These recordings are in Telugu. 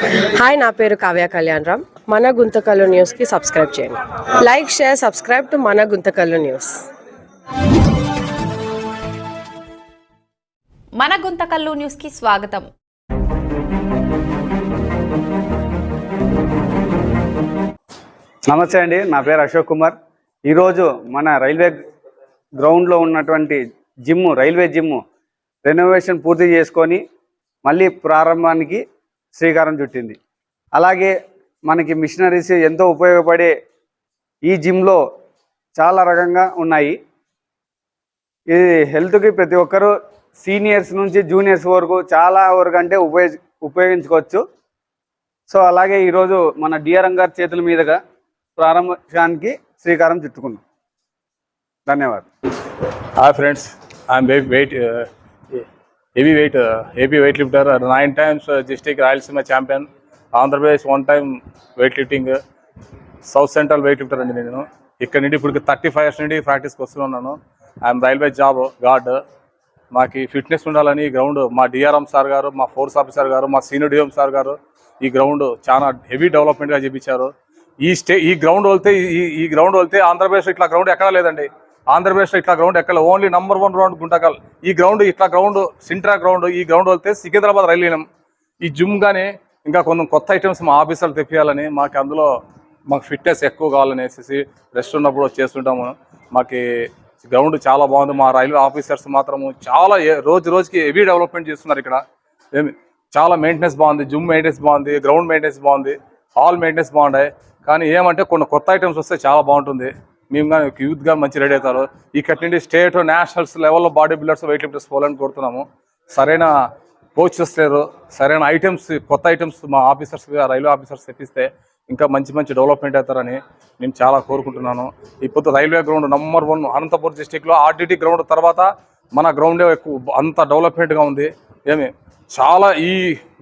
హాయ్ నా పేరు కావ్య కళ్యాణ్ రామ్. మన గుంతకల్లు న్యూస్కి సబ్స్క్రైబ్ చేయండి. లైక్ షేర్ సబ్స్క్రైబ్ టు మన గుంతకల్లు న్యూస్. మన గుంతకల్లు న్యూస్కి స్వాగతం. నమస్తే అండి నా పేరు అశోక్ కుమార్. ఈరోజు మన రైల్వే గ్రౌండ్లో ఉన్నటువంటి జిమ్ రైల్వే జిమ్ రెనోవేషన్ పూర్తి చేసుకొని మళ్ళీ ప్రారంభానికి శ్రీకారం చుట్టింది. అలాగే మనకి మిషనరీస్ ఎంతో ఉపయోగపడే ఈ జిమ్లో చాలా రకంగా ఉన్నాయి. ఇది హెల్త్కి ప్రతి ఒక్కరూ సీనియర్స్ నుంచి జూనియర్స్ వరకు చాలా వరకు అంటే ఉపయోగ ఉపయోగించుకోవచ్చు. సో అలాగే ఈరోజు మన డిఆర్ఎం గారి చేతుల మీదుగా ప్రారంభానికి శ్రీకారం చుట్టుకున్నాం. ధన్యవాదాలు. Hi friends I'm weight heavy weight, uh, heavy lifter. Nine uh, nine times uh, district Rayalaseema champion, Andhra Pradesh one time uh, south central weight lifter అండి నేను. ఇక్కడ నుండి ఇప్పుడు థర్టీ ఫైవ్ ఇయర్స్ నుండి ప్రాక్టీస్కి వస్తున్నాను ఐఎమ్ రైల్వే జాబ్ గార్డ్ మాకు ఫిట్నెస్ ఉండాలని గ్రౌండ్ మా డిఆర్ఎం సార్ గారు మా ఫోర్స్ ఆఫీసర్ గారు మా సీనియర్ డిఎం సార్ గారు ఈ గ్రౌండ్ చాలా హెవీ డెవలప్మెంట్గా చేపించారు. ఈ స్టే ఈ గ్రౌండ్ వెళ్తే ఈ ఈ గ్రౌండ్ వెళ్తే ఆంధ్రప్రదేశ్ ఇట్లా గ్రౌండ్ ఎక్కడా లేదండి. ఆంధ్రప్రదేశ్లో ఇట్లా గ్రౌండ్ ఎక్కడ only number one ground Guntakal ఈ గ్రౌండ్ ఇట్లా గ్రౌండ్ సింట్రా గ్రౌండ్ ఈ గ్రౌండ్ వెళ్తే సికింద్రాబాద్ రైలీనం ఈ జిమ్ కానీ ఇంకా కొన్ని కొత్త ఐటమ్స్ మా ఆఫీసర్లు తెప్పియాలని మాకు అందులో మాకు ఫిట్నెస్ ఎక్కువ కావాలనేసి రెస్ట్ ఉన్నప్పుడు చేస్తుంటాము. మాకు గ్రౌండ్ చాలా బాగుంది. మా రైల్వే ఆఫీసర్స్ మాత్రము చాలా ఏ- రోజు రోజుకి హెవీ డెవలప్మెంట్ చేస్తున్నారు ఇక్కడ. ఏమి చాలా మెయింటెనెన్స్ బాగుంది. జిమ్ మెయింటెనెన్స్ బాగుంది. గ్రౌండ్ మెయింటెనెన్స్ బాగుంది. హాల్ మెయింటెనెన్స్ బాగున్నాయి. కానీ ఏమంటే కొన్ని కొత్త ఐటమ్స్ వస్తే చాలా బాగుంటుంది. మేము కానీ ఒక యూత్గా మంచి రెడీ అవుతారు. ఇక్కడి నుండి స్టేట్ నేషనల్స్ లెవెల్లో బాడీ బిల్డర్స్ వెయిట్ లిఫ్టర్స్ పోవాలని కోరుతున్నాము. సరైన కోచెస్ లేరు సరైన ఐటమ్స్ కొత్త ఐటమ్స్ మా ఆఫీసర్స్ రైల్వే ఆఫీసర్స్ తెప్పిస్తే ఇంకా మంచి మంచి డెవలప్మెంట్ అవుతారని నేను చాలా కోరుకుంటున్నాను. ఇప్పుడు railway ground number one Anantapuram డిస్టిక్లో ఆర్డిటి గ్రౌండ్ తర్వాత మన గ్రౌండే ఎక్కువ అంత డెవలప్మెంట్గా ఉంది. ఏమి? చాలా ఈ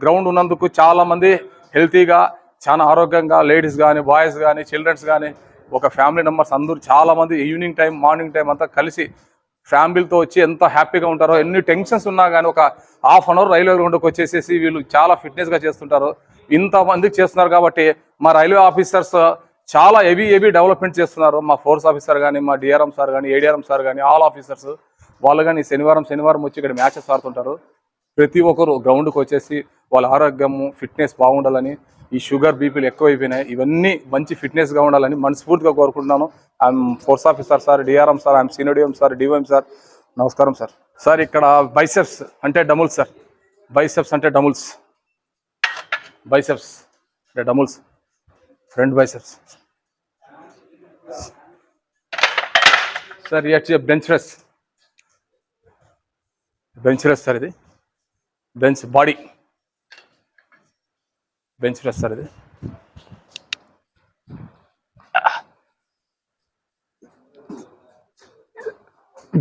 గ్రౌండ్ ఉన్నందుకు చాలామంది హెల్తీగా చాలా ఆరోగ్యంగా లేడీస్ కానీ బాయ్స్ కానీ చిల్డ్రన్స్ కానీ ఒక ఫ్యామిలీ మెంబర్స్ అందరూ చాలా మంది ఈవినింగ్ టైం మార్నింగ్ టైం అంతా కలిసి ఫ్యామిలీతో వచ్చి ఎంత హ్యాపీగా ఉంటారో ఎన్ని టెన్షన్స్ ఉన్నా కానీ ఒక హాఫ్ అన్ అవర్ రైల్వే గ్రౌండ్కి వచ్చేసేసి వీళ్ళు చాలా ఫిట్నెస్గా చేస్తుంటారు. ఇంతమందికి చేస్తున్నారు కాబట్టి మా రైల్వే ఆఫీసర్స్ చాలా హెవీ హెవీ డెవలప్మెంట్ చేస్తున్నారు. మా ఫోర్స్ ఆఫీసర్ కానీ మా డిఆర్ఎం సార్ కానీ ఏడిఆర్ఎం సార్ కానీ ఆల్ ఆఫీసర్స్ వాళ్ళు కానీ శనివారం శనివారం వచ్చి ఇక్కడ మ్యాచెస్ ఆడుతుంటారు. ప్రతి ఒక్కరు గ్రౌండ్కి వచ్చేసి వాళ్ళ ఆరోగ్యము ఫిట్నెస్ బాగుండాలని ఈ షుగర్ బీపీలు ఎక్కువైపోయినాయి. ఇవన్నీ మంచి ఫిట్నెస్గా ఉండాలని మనస్ఫూర్తిగా కోరుకుంటున్నాను. I'm force officer sir DRM sir I'm senior DM sir DYM sir నమస్కారం సార్ సార్ ఇక్కడ బైసెప్స్ అంటే డముల్స్ సార్ బైసెప్స్ అంటే డముల్స్ బైసెప్స్ అంటే డముల్స్ ఫ్రంట్ బైసెప్స్ సార్ ఇచ్చి bench press bench press sir ఇది. Bench body. Bench press sir ఇది.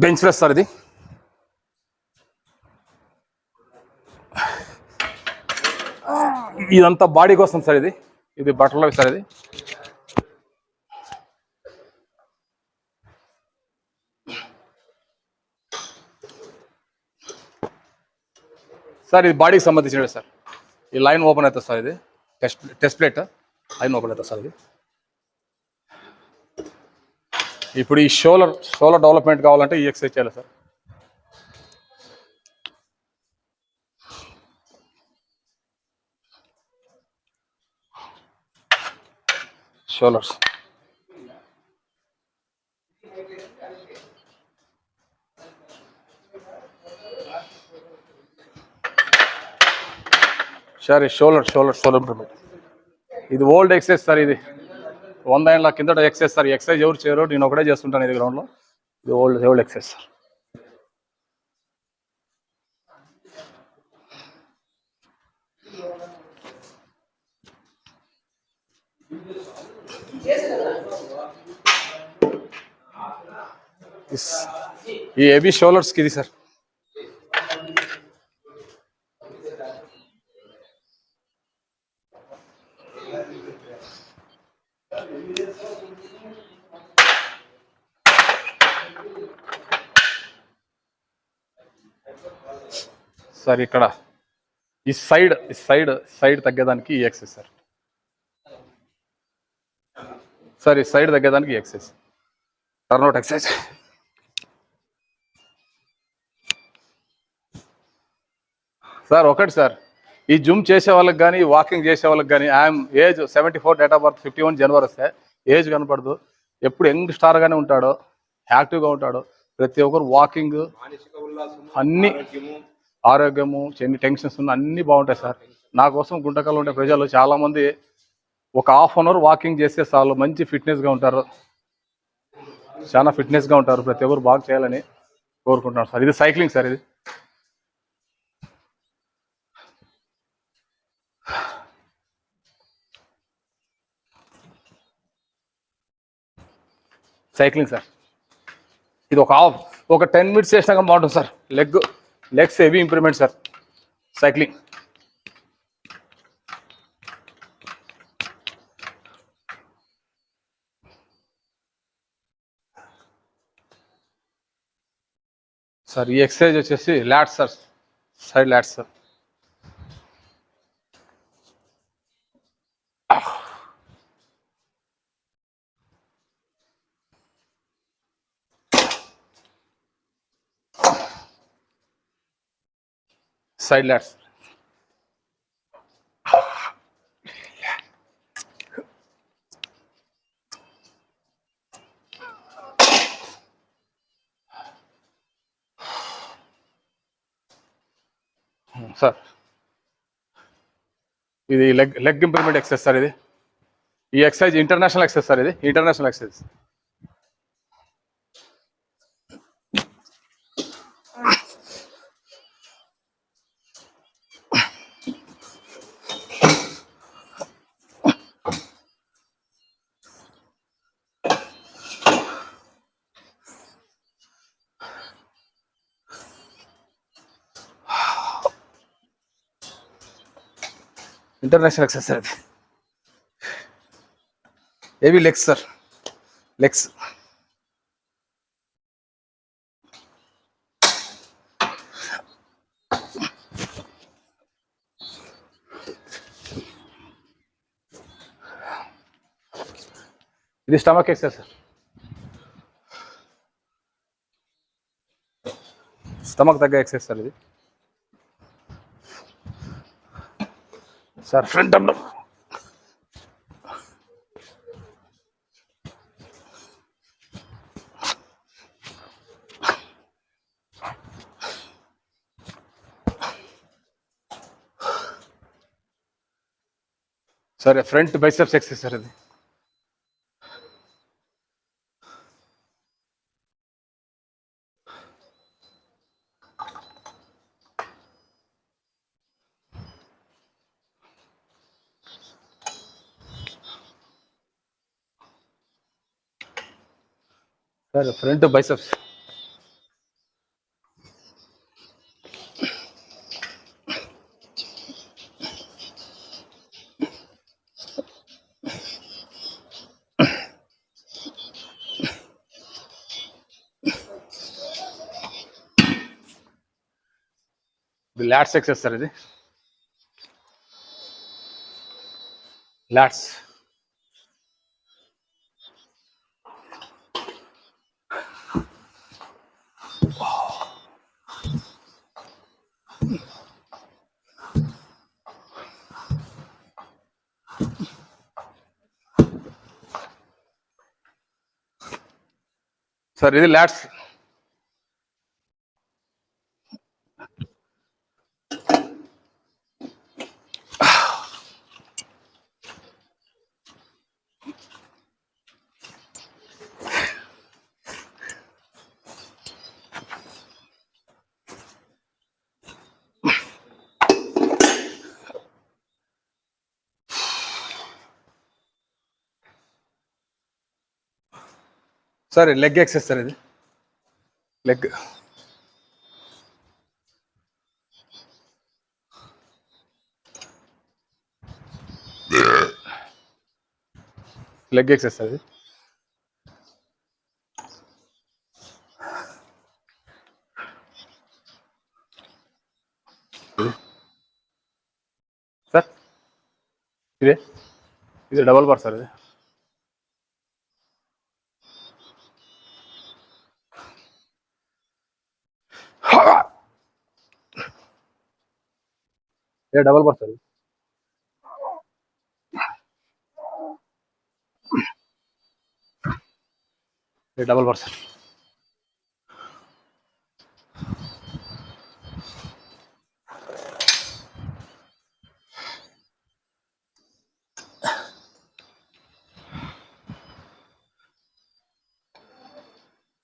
బెంచ్ ప్రెస్ సార్ ఇది. ఇదంతా బాడీ కోసం సార్ ఇది. ఇది బట్టలు సార్ ఇది. సార్ ఇది బాడీకి సంబంధించినవి సార్. ఈ లైన్ ఓపెన్ అవుతుంది సార్ ఇది. Test test plate. Line open అవుతుంది సార్ ఇది. ఇప్పుడు ఈ షోలర్ షోలర్ డెవలప్మెంట్ కావాలంటే ఈ ఎక్సైజ్ చేయాలి sir. Shoulders. Sir shoulder shoulder shoulder improvement ఇది ఓల్డ్ ఎక్సైజ్ సార్ ఇది వంద ఏళ్ళ కిందట ఎక్సైజ్ సార్ ఎక్సైజ్ ఎవరు చేయరు? నేను ఒకటే చేస్తుంటాను ఇది గ్రౌండ్లో ఇది ఓల్డ్ ఓల్డ్ ఎక్సైజ్ సార్ ఈ హెవీ షోలర్స్కి ఇది సార్ సార్ ఇక్కడ ఈ సైడ్ ఈ సైడ్ సైడ్ తగ్గేదానికి ఈ ఎక్సెస్ సార్. సార్ ఈ సైడ్ తగ్గేదానికి ఈ exercise turn out exercise sir ఒకటి సార్. ఈ జిమ్ చేసే వాళ్ళకి కానీ వాకింగ్ చేసే వాళ్ళకి కానీ I'm age seventy four date of birth fifty one జనవరి వస్తే ఏజ్ కనపడదు. ఎప్పుడు యంగ్ స్టార్గానే ఉంటాడో యాక్టివ్గా ఉంటాడో ప్రతి ఒక్కరు వాకింగ్ అన్ని ఆరోగ్యము. ఎన్ని టెన్షన్స్ ఉన్న అన్ని బాగుంటాయి సార్. నా కోసం గుంటకల్లో ఉండే ప్రజలు చాలామంది ఒక హాఫ్ అన్ అవర్ వాకింగ్ చేస్తే చాలు మంచి ఫిట్నెస్గా ఉంటారు. చాలా ఫిట్నెస్గా ఉంటారు ప్రతి ఒక్కరు బాగా చేయాలని కోరుకుంటున్నాను సార్. ఇది సైక్లింగ్ సార్ ఇది. సైక్లింగ్ సార్ ఇది ఒక హాఫ్. ఒక టెన్ మినిట్స్ చేసినాక బాగుంటుంది sir leg legs heavy improvement sir cycling sir ఈ ఎక్సర్సైజ్ వచ్చేసి lats sir side lats sir side lats. Sir ఇది leg leg improvement exercise sir ఇది ఈ ఎక్సర్సైజ్ ఇంటర్నేషనల్ ఎక్సర్సైజ్ సార్ ఇది international exercise international exercise sir అది. ఏవి లెగ్స్ సార్. లెగ్స్ ఇది స్టమక్ ఎక్సర్సైజ్ సార్. స్టమక్ తగ్గ ఎక్సర్సైజ్ సార్ ఇది. సార్ ఫ్రంట్ అమ్మ. సరే ఫ్రంట్ బైసెప్స్ ఎక్సైజ్ సార్ అది సార్ ఫ్రంట్ బైసెప్స్. ఇది లాట్స్ ఎక్సెస్ సార్ ఇది. లాట్స్. సార్ ఇది lats sir leg exercise sir ఇది. లెగ్ లెగ్ ఎక్సెస్ అది ఇదే. ఇది. డబల్ బార్ సార్ ఇది. ఇది డబల్ బార్ సార్ ఇది ఇది double bar sir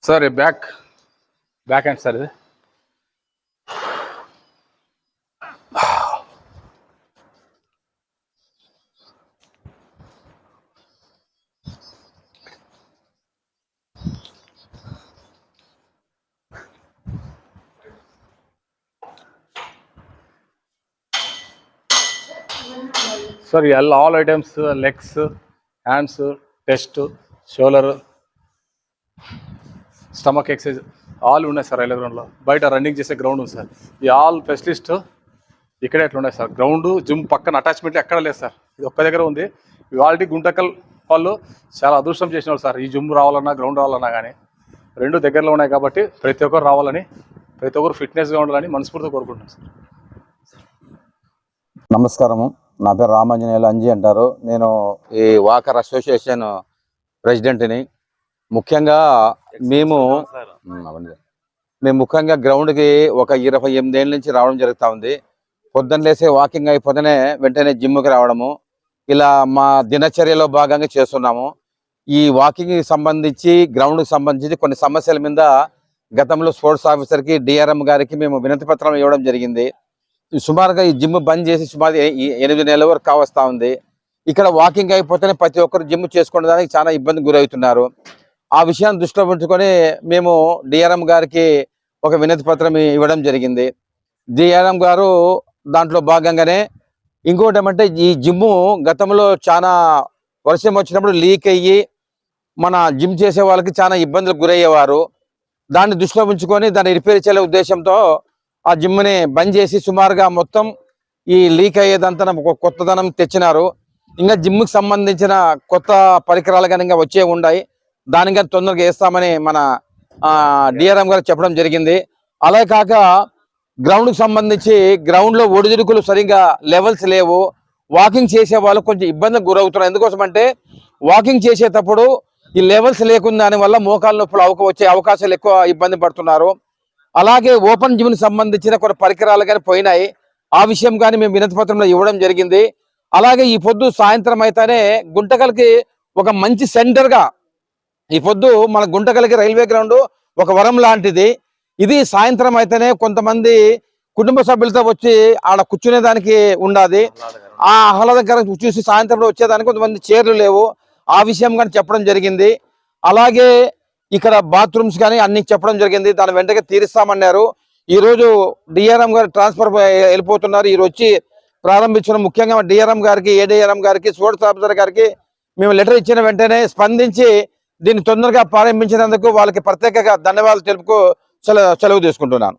sir back back hand sir sir L all items legs hands test shoulder stomach exercise all ఉన్నాయి సార్ రైల్వే గ్రౌండ్లో బయట రన్నింగ్ చేసే గ్రౌండ్ ఉంది సార్ ఈ ఆల్ ఫెసిలిస్ట్ ఇక్కడే ఎట్లా ఉన్నాయి సార్ గ్రౌండ్ జిమ్ పక్కన అటాచ్మెంట్ ఎక్కడ లేదు సార్ ఇది ఒక్క దగ్గర ఉంది. వాళ్ళకి గుంటకల్ వాళ్ళు చాలా అదృష్టం చేసిన సార్ ఈ జిమ్ రావాలన్నా గ్రౌండ్ రావాలన్నా కానీ రెండు దగ్గరలో ఉన్నాయి కాబట్టి ప్రతి ఒక్కరు రావాలని ప్రతి ఒక్కరు ఫిట్నెస్గా ఉండాలని మనస్ఫూర్తిగా కోరుకుంటున్నాం సార్ నమస్కారము. నా పేరు రామాంజనేయులు అంజీ అంటారు. నేను ఈ వాకర్ అసోసియేషన్ ప్రెసిడెంట్ని. ముఖ్యంగా మేము మేము ముఖ్యంగా గ్రౌండ్కి ఒక ఇరవై ఎనిమిదేళ్ళ నుంచి రావడం జరుగుతూ ఉంది. పొద్దున్న లేసే వాకింగ్ అయిపోతేనే వెంటనే జిమ్కి రావడము ఇలా మా దినచర్యలో భాగంగా చేస్తున్నాము. ఈ వాకింగ్ సంబంధించి గ్రౌండ్కి సంబంధించి కొన్ని సమస్యల మీద గతంలో స్పోర్ట్స్ ఆఫీసర్కి డిఆర్ఎం గారికి మేము వినతి పత్రం ఇవ్వడం జరిగింది. సుమారుగా ఈ జిమ్ బంద్ చేసి సుమారు ఎనిమిది నెలల వరకు కావస్తా ఉంది. ఇక్కడ వాకింగ్ అయిపోతేనే ప్రతి ఒక్కరు జిమ్ చేసుకోవడానికి చాలా ఇబ్బంది గురవుతున్నారు. ఆ విషయాన్ని దృష్టిలో ఉంచుకొని మేము డిఆర్ఎం గారికి ఒక వినతి పత్రం ఇవ్వడం జరిగింది. డిఆర్ఎం గారు దాంట్లో భాగంగానే ఇంకోటి ఏమంటే ఈ జిమ్ గతంలో చాలా వర్షం వచ్చినప్పుడు లీక్ అయ్యి మన జిమ్ చేసే వాళ్ళకి చాలా ఇబ్బందులకు గురయ్యేవారు. దాన్ని దృష్టిలో ఉంచుకొని దాన్ని రిపేర్ చేయాలే ఉద్దేశంతో ఆ జిమ్ని బంద్ చేసి సుమారుగా మొత్తం ఈ లీక్ అయ్యేదంతా ఒక కొత్తదనం తెచ్చినారు. ఇంకా జిమ్కి సంబంధించిన కొత్త పరికరాలు కనుక వచ్చే ఉన్నాయి దాని కానీ తొందరగా వేస్తామని మన డిఆర్ఎం గారు చెప్పడం జరిగింది. అలాగే కాక గ్రౌండ్కి సంబంధించి గ్రౌండ్లో ఒడిదుడుకులు సరిగా లెవెల్స్ లేవు. వాకింగ్ చేసే వాళ్ళు కొంచెం ఇబ్బందికి గురవుతున్నారు. ఎందుకోసం అంటే వాకింగ్ చేసేటప్పుడు ఈ లెవెల్స్ లేకుండా దాని వల్ల మోకాళ్ళ నొప్పులు అవక వచ్చే అవకాశాలు ఎక్కువ ఇబ్బంది పడుతున్నారు. అలాగే ఓపెన్ జిమ్ సంబంధించిన కొన్ని పరికరాలు కానీ పోయినాయి. ఆ విషయం కానీ మేము వినతి పత్రంలో ఇవ్వడం జరిగింది. అలాగే ఈ పొద్దు సాయంత్రం అయితేనే గుంటకల్కి ఒక మంచి సెంటర్గా ఈ పొద్దు మన గుంటకల్కి రైల్వే గ్రౌండ్ ఒక వరం లాంటిది. ఇది సాయంత్రం అయితేనే కొంతమంది కుటుంబ సభ్యులతో వచ్చి ఆడ కూర్చునేదానికి ఉండాది. ఆ ఆహ్లాదకరం చూసి సాయంత్రంలో వచ్చేదానికి కొంతమంది చీరలు లేవు. ఆ విషయం కానీ చెప్పడం జరిగింది. అలాగే ఇక్కడ బాత్రూమ్స్ కానీ అన్ని చెప్పడం జరిగింది. దాని వెంటనే తీరుస్తామన్నారు. ఈ రోజు డిఆర్ఎం గారు ట్రాన్స్ఫర్ వెళ్ళిపోతున్నారు. ఈ రోజు వచ్చి ప్రారంభించిన ముఖ్యంగా డిఆర్ఎం గారికి ఏడిఆర్ఎం గారికి సోడస్ ఆఫీసర్ గారికి మేము లెటర్ ఇచ్చిన వెంటనే స్పందించి దీన్ని తొందరగా ప్రారంభించినందుకు వాళ్ళకి ప్రత్యేకంగా ధన్యవాదాలు తెలుపుకు సెలవు సెలవు తీసుకుంటున్నాను.